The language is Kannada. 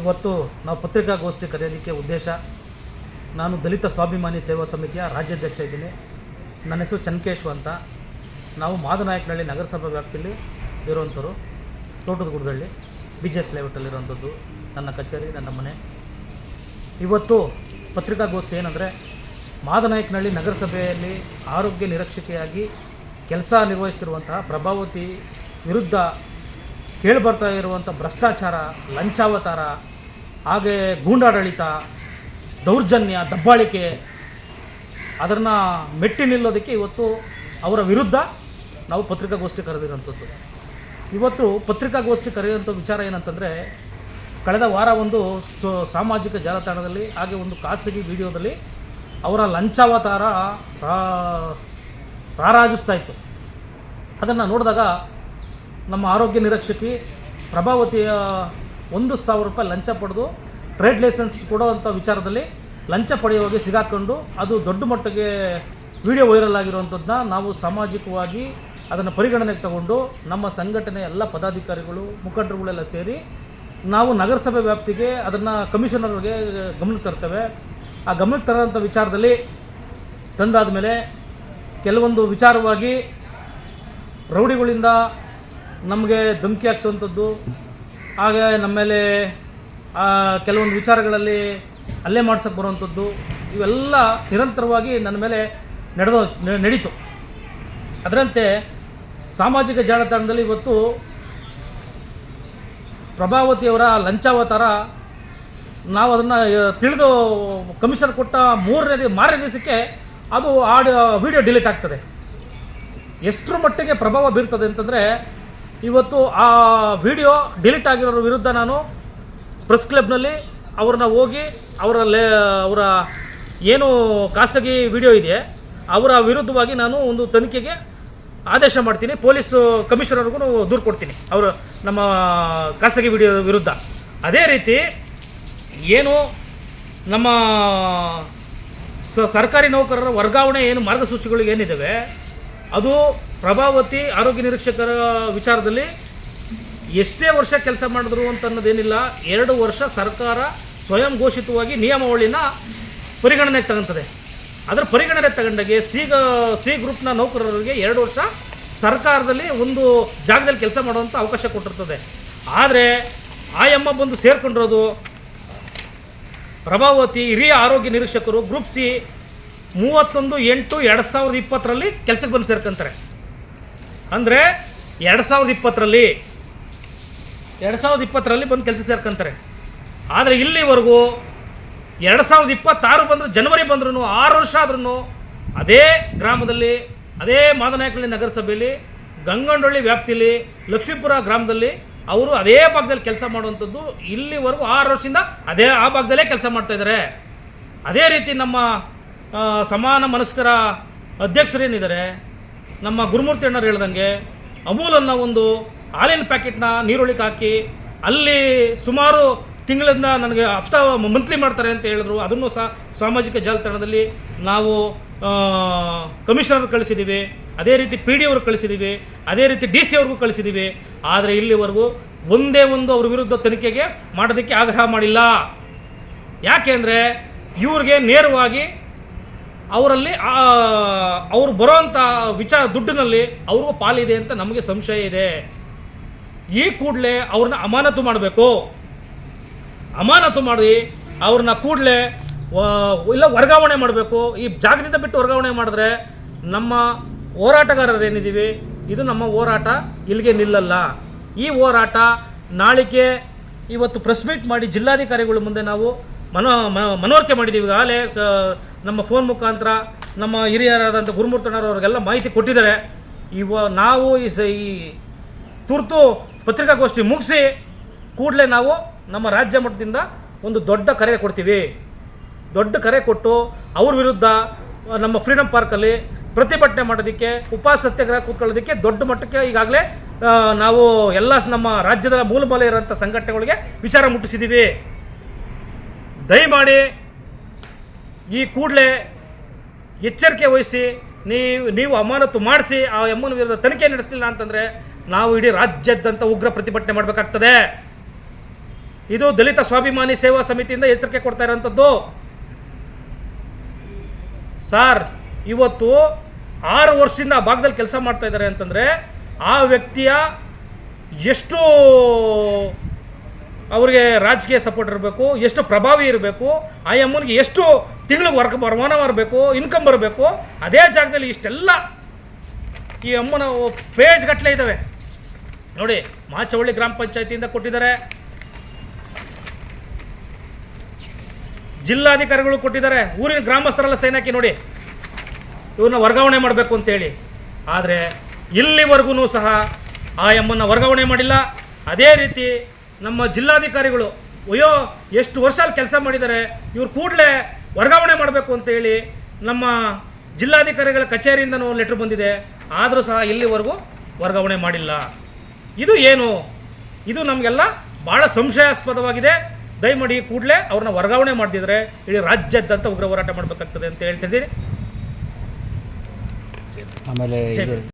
ಇವತ್ತು ನಾವು ಪತ್ರಿಕಾಗೋಷ್ಠಿ ಕರೆಯೋದಕ್ಕೆ ಉದ್ದೇಶ, ನಾನು ದಲಿತ ಸ್ವಾಭಿಮಾನಿ ಸೇವಾ ಸಮಿತಿಯ ರಾಜ್ಯಾಧ್ಯಕ್ಷ ಇದ್ದೀನಿ. ನನ್ನ ಹೆಸರು ಚನ್ಕೇಶ್ವ ಅಂತ. ನಾವು ಮಾದನಾಯಕನಹಳ್ಳಿ ನಗರಸಭಾ ವ್ಯಾಪ್ತಿಯಲ್ಲಿ ಇರುವಂಥವ್ರು, ತೋಟದ ಗುಡ್ದಳ್ಳಿ ಬಿ ಜಿ ಎಸ್ ಲೇಔಟಲ್ಲಿರುವಂಥದ್ದು ನನ್ನ ಕಚೇರಿ, ನನ್ನ ಮನೆ. ಇವತ್ತು ಪತ್ರಿಕಾಗೋಷ್ಠಿ ಏನಂದರೆ, ಮಾದನಾಯಕನಹಳ್ಳಿ ನಗರಸಭೆಯಲ್ಲಿ ಆರೋಗ್ಯ ನಿರೀಕ್ಷಕೆಯಾಗಿ ಕೆಲಸ ನಿರ್ವಹಿಸ್ತಿರುವಂತಹ ಪ್ರಭಾವತಿ ವಿರುದ್ಧ ಕೇಳಿಬರ್ತಾ ಇರುವಂಥ ಭ್ರಷ್ಟಾಚಾರ, ಲಂಚಾವತಾರ ಹಾಗೆ ಗೂಂಡಾಡಳಿತ, ದೌರ್ಜನ್ಯ, ದಬ್ಬಾಳಿಕೆ, ಅದನ್ನು ಮೆಟ್ಟಿ ನಿಲ್ಲೋದಕ್ಕೆ ಇವತ್ತು ಅವರ ವಿರುದ್ಧ ನಾವು ಪತ್ರಿಕಾಗೋಷ್ಠಿ ಕರೆದಿರೋಂಥದ್ದು ಇವತ್ತು ಪತ್ರಿಕಾಗೋಷ್ಠಿ ಕರೆಯುವಂಥ ವಿಚಾರ ಏನಂತಂದರೆ, ಕಳೆದ ವಾರ ಒಂದು ಸೊ, ಸಾಮಾಜಿಕ ಜಾಲತಾಣದಲ್ಲಿ ಹಾಗೆ ಒಂದು ಖಾಸಗಿ ವಿಡಿಯೋದಲ್ಲಿ ಅವರ ಲಂಚಾವತಾರ ರಾರಾಜಿಸ್ತಾ ಇತ್ತು. ಅದನ್ನು ನೋಡಿದಾಗ ನಮ್ಮ ಆರೋಗ್ಯ ನಿರೀಕ್ಷಕಿ ಪ್ರಭಾವತಿಯ ಒಂದು ಸಾವಿರ ರೂಪಾಯಿ ಲಂಚ ಪಡೆದು ಟ್ರೇಡ್ ಲೈಸೆನ್ಸ್ ಕೊಡೋವಂಥ ವಿಚಾರದಲ್ಲಿ ಲಂಚ ಪಡೆಯುವಾಗೆ ಸಿಗಾಕೊಂಡು ಅದು ದೊಡ್ಡ ಮಟ್ಟಿಗೆ ವಿಡಿಯೋ ವೈರಲ್ ಆಗಿರುವಂಥದ್ದನ್ನ ನಾವು ಸಾಮಾಜಿಕವಾಗಿ ಅದನ್ನು ಪರಿಗಣನೆಗೆ ತಗೊಂಡು ನಮ್ಮ ಸಂಘಟನೆ ಎಲ್ಲ ಪದಾಧಿಕಾರಿಗಳು, ಮುಖಂಡರುಗಳೆಲ್ಲ ಸೇರಿ ನಾವು ನಗರಸಭೆ ವ್ಯಾಪ್ತಿಗೆ ಅದನ್ನು ಕಮಿಷನರ್ಗೆ ಗಮನಕ್ಕೆ ತರ್ತೇವೆ. ಆ ಗಮನಕ್ಕೆ ತರೋಂಥ ವಿಚಾರದಲ್ಲಿ ತಂದಾದ ಮೇಲೆ ಕೆಲವೊಂದು ವಿಚಾರವಾಗಿ ರೌಡಿಗಳಿಂದ ನಮಗೆ ಧಮಕಿ ಹಾಕ್ಸುವಂಥದ್ದು ಹಾಗೆ ನಮ್ಮ ಮೇಲೆ ಕೆಲವೊಂದು ವಿಚಾರಗಳಲ್ಲಿ ಹಲ್ಲೆ ಮಾಡ್ಸಕ್ಕೆ ಬರುವಂಥದ್ದು ಇವೆಲ್ಲ ನಿರಂತರವಾಗಿ ನನ್ನ ಮೇಲೆ ನಡೆದೋ ನಡೀತು. ಅದರಂತೆ ಸಾಮಾಜಿಕ ಜಾಲತಾಣದಲ್ಲಿ ಇವತ್ತು ಪ್ರಭಾವತಿಯವರ ಲಂಚಾವತಾರ, ನಾವು ಅದನ್ನು ತಿಳಿದು ಕಮಿಷನ್ ಕೊಟ್ಟ ಮೂರನೇ ಮಾರನೇ ದಿವಸಕ್ಕೆ ಅದು ಆಡಿಯೋ ವಿಡಿಯೋ ಡಿಲೀಟ್ ಆಗ್ತದೆ. ಎಷ್ಟರ ಮಟ್ಟಿಗೆ ಪ್ರಭಾವ ಬೀರ್ತದೆ ಅಂತಂದರೆ ಇವತ್ತು ಆ ವಿಡಿಯೋ ಡಿಲೀಟ್ ಆಗಿರೋರ ವಿರುದ್ಧ ನಾನು ಪ್ರೆಸ್ ಕ್ಲಬ್ನಲ್ಲಿ ಅವ್ರನ್ನ ಹೋಗಿ ಅವರ ಲೇ, ಅವರ ಏನು ಖಾಸಗಿ ವಿಡಿಯೋ ಇದೆ ಅವರ ವಿರುದ್ಧವಾಗಿ ನಾನು ಒಂದು ತನಿಖೆಗೆ ಆದೇಶ ಮಾಡ್ತೀನಿ. ಪೊಲೀಸ್ ಕಮಿಷನರ್ಗೂ ದೂರು ಕೊಡ್ತೀನಿ ಅವರು ನಮ್ಮ ಖಾಸಗಿ ವಿಡಿಯೋ ವಿರುದ್ಧ. ಅದೇ ರೀತಿ ಏನು ನಮ್ಮ ಸರ್ಕಾರಿ ನೌಕರರ ವರ್ಗಾವಣೆ ಏನು ಮಾರ್ಗಸೂಚಿಗಳು ಏನಿದ್ದಾವೆ, ಅದು ಪ್ರಭಾವತಿ ಆರೋಗ್ಯ ನಿರೀಕ್ಷಕರ ವಿಚಾರದಲ್ಲಿ ಎಷ್ಟೇ ವರ್ಷ ಕೆಲಸ ಮಾಡಿದ್ರು ಅಂತ ಅನ್ನೋದೇನಿಲ್ಲ ಎರಡು ವರ್ಷ ಸರ್ಕಾರ ಸ್ವಯಂ ಘೋಷಿತವಾಗಿ ನಿಯಮಾವಳಿನ ಪರಿಗಣನೆಗೆ ತಗೊಂತದೆ. ಅದರ ಪರಿಗಣನೆ ತಗೊಂಡಾಗೆ ಸಿ ಸಿ ಗ್ರೂಪ್ನ ನೌಕರರಿಗೆ ಎರಡು ವರ್ಷ ಸರ್ಕಾರದಲ್ಲಿ ಒಂದು ಜಾಗದಲ್ಲಿ ಕೆಲಸ ಮಾಡುವಂಥ ಅವಕಾಶ ಕೊಟ್ಟಿರ್ತದೆ. ಆದರೆ ಆ ಎಮ್ಮ ಬಂದು ಸೇರ್ಕೊಂಡಿರೋದು ಪ್ರಭಾವತಿ, ಹಿರಿಯ ಆರೋಗ್ಯ ನಿರೀಕ್ಷಕರು, ಗ್ರೂಪ್ ಸಿ ಮೂವತ್ತೊಂದು ಎಂಟು ಎರಡು ಸಾವಿರದ ಇಪ್ಪತ್ತರಲ್ಲಿ ಕೆಲಸಕ್ಕೆ ಬಂದು ಸೇರ್ಕೊಂತಾರೆ. ಅಂದರೆ ಎರಡು ಸಾವಿರದ ಇಪ್ಪತ್ತರಲ್ಲಿ, ಎರಡು ಸಾವಿರದ ಇಪ್ಪತ್ತರಲ್ಲಿ ಬಂದು ಕೆಲಸ ಸೇರ್ಕೊಂತಾರೆ. ಆದರೆ ಇಲ್ಲಿವರೆಗೂ ಎರಡು ಸಾವಿರದ ಇಪ್ಪತ್ತಾರು ಬಂದರೂ, ಜನವರಿ ಬಂದ್ರೂ ಆರು ವರ್ಷ ಆದ್ರೂ ಅದೇ ಗ್ರಾಮದಲ್ಲಿ, ಅದೇ ಮಾದನಾಯಕಳ್ಳಿ ನಗರಸಭೆಯಲ್ಲಿ ಗಂಗಂಡೊಳ್ಳಿ ವ್ಯಾಪ್ತಿಯಲ್ಲಿ, ಲಕ್ಷ್ಮೀಪುರ ಗ್ರಾಮದಲ್ಲಿ ಅವರು ಅದೇ ಭಾಗದಲ್ಲಿ ಕೆಲಸ ಮಾಡುವಂಥದ್ದು ಇಲ್ಲಿವರೆಗೂ ಆರು ವರ್ಷದಿಂದ ಅದೇ ಆ ಭಾಗದಲ್ಲೇ ಕೆಲಸ ಮಾಡ್ತಾ ಇದ್ದಾರೆ. ಅದೇ ರೀತಿ ನಮ್ಮ ಸಮಾನ ಮನಸ್ಕರ ಅಧ್ಯಕ್ಷರೇನಿದ್ದಾರೆ ನಮ್ಮ ಗುರುಮೂರ್ತಿ ಅಣ್ಣರು ಹೇಳ್ದಂಗೆ ಅನ್ನೋ ಒಂದು ಹಾಲಿನ ಪ್ಯಾಕೆಟ್ನ ನೀರೊಳಗೆ ಹಾಕಿ, ಅಲ್ಲಿ ಸುಮಾರು ತಿಂಗಳಿಂದ ನನಗೆ ಹಫ್ತಾ ಮಂತ್ಲಿ ಮಾಡ್ತಾರೆ ಅಂತ ಹೇಳಿದ್ರು. ಅದನ್ನು ಸಹ ಸಾಮಾಜಿಕ ಜಾಲತಾಣದಲ್ಲಿ ನಾವು ಕಮಿಷನರ್ ಕಳಿಸಿದ್ದೀವಿ, ಅದೇ ರೀತಿ ಪಿ ಡಿ ಅವ್ರಿಗೆ ಕಳಿಸಿದ್ದೀವಿ, ಅದೇ ರೀತಿ ಡಿ ಸಿ ಅವ್ರಿಗೂ ಕಳಿಸಿದ್ದೀವಿ. ಆದರೆ ಇಲ್ಲಿವರೆಗೂ ಒಂದೇ ಒಂದು ಅವ್ರ ವಿರುದ್ಧ ತನಿಖೆಗೆ ಮಾಡೋದಕ್ಕೆ ಆಗ್ರಹ ಮಾಡಿಲ್ಲ. ಯಾಕೆ ಅಂದರೆ, ಇವ್ರಿಗೆ ನೇರವಾಗಿ ಅವರಲ್ಲಿ ಅವ್ರು ಬರೋವಂಥ ವಿಚಾರ ದುಡ್ಡಿನಲ್ಲಿ ಅವ್ರಿಗೂ ಪಾಲಿದೆ ಅಂತ ನಮಗೆ ಸಂಶಯ ಇದೆ. ಈ ಕೂಡಲೇ ಅವ್ರನ್ನ ಅಮಾನತು ಮಾಡಬೇಕು. ಅಮಾನತು ಮಾಡಿ ಅವ್ರನ್ನ ಕೂಡಲೇ ಇಲ್ಲ ವರ್ಗಾವಣೆ ಮಾಡಬೇಕು. ಈ ಜಾಗದಿಂದ ಬಿಟ್ಟು ವರ್ಗಾವಣೆ ಮಾಡಿದ್ರೆ ನಮ್ಮ ಹೋರಾಟಗಾರರು ಏನಿದ್ದೀವಿ ಇದು ನಮ್ಮ ಹೋರಾಟ, ಇಲ್ಲಿಗೆ ನಿಲ್ಲಲ್ಲ. ಈ ಹೋರಾಟ ನಾಳಿಕೆ ಇವತ್ತು ಪ್ರೆಸ್ ಮೀಟ್ ಮಾಡಿ ಜಿಲ್ಲಾಧಿಕಾರಿಗಳ ಮುಂದೆ ನಾವು ಮನೋ ಮನವರಿಕೆ ಮಾಡಿದ್ದೀವಿ. ಈಗಾಗಲೇ ನಮ್ಮ ಫೋನ್ ಮುಖಾಂತರ ನಮ್ಮ ಹಿರಿಯರಾದಂಥ ಗುರುಮೂರ್ತಣ್ಣರವ್ರಿಗೆಲ್ಲ ಮಾಹಿತಿ ಕೊಟ್ಟಿದ್ದಾರೆ. ಇವ, ನಾವು ಈ ಸ, ಈ ತುರ್ತು ಪತ್ರಿಕಾಗೋಷ್ಠಿ ಮುಗಿಸಿ ಕೂಡಲೇ ನಾವು ನಮ್ಮ ರಾಜ್ಯ ಮಟ್ಟದಿಂದ ಒಂದು ದೊಡ್ಡ ಕರೆ ಕೊಡ್ತೀವಿ. ದೊಡ್ಡ ಕರೆ ಕೊಟ್ಟು ಅವ್ರ ವಿರುದ್ಧ, ನಮ್ಮ ಫ್ರೀಡಮ್ ಪಾರ್ಕಲ್ಲಿ ಪ್ರತಿಭಟನೆ ಮಾಡೋದಕ್ಕೆ ಉಪವಾಸ ಸತ್ಯಾಗ್ರಹ ಕೂತ್ಕೊಳ್ಳೋದಕ್ಕೆ ದೊಡ್ಡ ಮಟ್ಟಕ್ಕೆ ಈಗಾಗಲೇ ನಾವು ಎಲ್ಲ ನಮ್ಮ ರಾಜ್ಯದ ಮೂಲಮೂಲೆ ಇರೋಂಥ ಸಂಘಟನೆಗಳಿಗೆ ವಿಚಾರ ಮುಟ್ಟಿಸಿದ್ದೀವಿ. ದಯಮಾಡಿ ಈ ಕೂಡಲೇ ಎಚ್ಚರಿಕೆ ವಹಿಸಿ, ನೀವು ನೀವು ಅಮಾನತು ಮಾಡಿಸಿ, ಆ ಎಮ್ಮನ ವಿರುದ್ಧ ತನಿಖೆ ನಡೆಸಲಿಲ್ಲ ಅಂತಂದರೆ ನಾವು ಇಡೀ ರಾಜ್ಯಾದ್ಯಂತ ಉಗ್ರ ಪ್ರತಿಭಟನೆ ಮಾಡಬೇಕಾಗ್ತದೆ. ಇದು ದಲಿತ ಸ್ವಾಭಿಮಾನಿ ಸೇವಾ ಸಮಿತಿಯಿಂದ ಎಚ್ಚರಿಕೆ ಕೊಡ್ತಾ ಇರೋಂಥದ್ದು. ಸರ್, ಇವತ್ತು ಆರು ವರ್ಷದಿಂದ ಆ ಭಾಗದಲ್ಲಿ ಕೆಲಸ ಮಾಡ್ತಾ ಇದ್ದಾರೆ ಅಂತಂದರೆ ಆ ವ್ಯಕ್ತಿಯ ಎಷ್ಟು ಅವರಿಗೆ ರಾಜಕೀಯ ಸಪೋರ್ಟ್ ಇರಬೇಕು, ಎಷ್ಟು ಪ್ರಭಾವಿ ಇರಬೇಕು, ಆ ಅಮ್ಮನಿಗೆ ಎಷ್ಟು ತಿಂಗಳಿಗೆ ವರ್ಕ್ ವರಮಾನ ಬರಬೇಕು ಇನ್ಕಮ್ ಬರಬೇಕು, ಅದೇ ಜಾಗದಲ್ಲಿ ಇಷ್ಟೆಲ್ಲ ಈ ಅಮ್ಮನ ಪೇಜ್ ಗಟ್ಟಲೆ ಇದ್ದಾವೆ ನೋಡಿ, ಮಾಚವಳ್ಳಿ ಗ್ರಾಮ ಪಂಚಾಯತಿಯಿಂದ ಕೊಟ್ಟಿದ್ದಾರೆ. ಜಿಲ್ಲಾಧಿಕಾರಿಗಳು ಕೊಟ್ಟಿದ್ದಾರೆ. ಊರಿನ ಗ್ರಾಮಸ್ಥರೆಲ್ಲ ಸೈನ್ಯಕ್ಕೆ ನೋಡಿ. ಇವ್ರನ್ನ ವರ್ಗಾವಣೆ ಮಾಡಬೇಕು ಅಂತೇಳಿ. ಆದರೆ ಇಲ್ಲಿವರೆಗೂ ಸಹ ಆ ಎಮ್ಮನ್ನು ವರ್ಗಾವಣೆ ಮಾಡಿಲ್ಲ. ಅದೇ ರೀತಿ ನಮ್ಮ ಜಿಲ್ಲಾಧಿಕಾರಿಗಳು ಅಯ್ಯೋ ಎಷ್ಟು ವರ್ಷ ಅಲ್ಲಿ ಕೆಲಸ ಮಾಡಿದ್ದಾರೆ ಇವ್ರು ಕೂಡಲೇ ವರ್ಗಾವಣೆ ಮಾಡಬೇಕು ಅಂತೇಳಿ ನಮ್ಮ ಜಿಲ್ಲಾಧಿಕಾರಿಗಳ ಕಚೇರಿಯಿಂದನೂ ಲೆಟ್ರ್ ಬಂದಿದೆ. ಆದರೂ ಸಹ ಇಲ್ಲಿವರೆಗೂ ವರ್ಗಾವಣೆ ಮಾಡಿಲ್ಲ. ಇದು ಏನು? ಇದು ನಮಗೆಲ್ಲ ಭಾಳ ಸಂಶಯಾಸ್ಪದವಾಗಿದೆ. ದಯಮಾಡಿ ಕೂಡಲೇ ಅವ್ರನ್ನ ವರ್ಗಾವಣೆ ಮಾಡಿದರೆ ಇಡೀ ರಾಜ್ಯಾದ್ಯಂತ ಉಗ್ರ ಹೋರಾಟ ಮಾಡಬೇಕಾಗ್ತದೆ ಅಂತ ಹೇಳ್ತಿದ್ದೀನಿ. ಆಮೇಲೆ.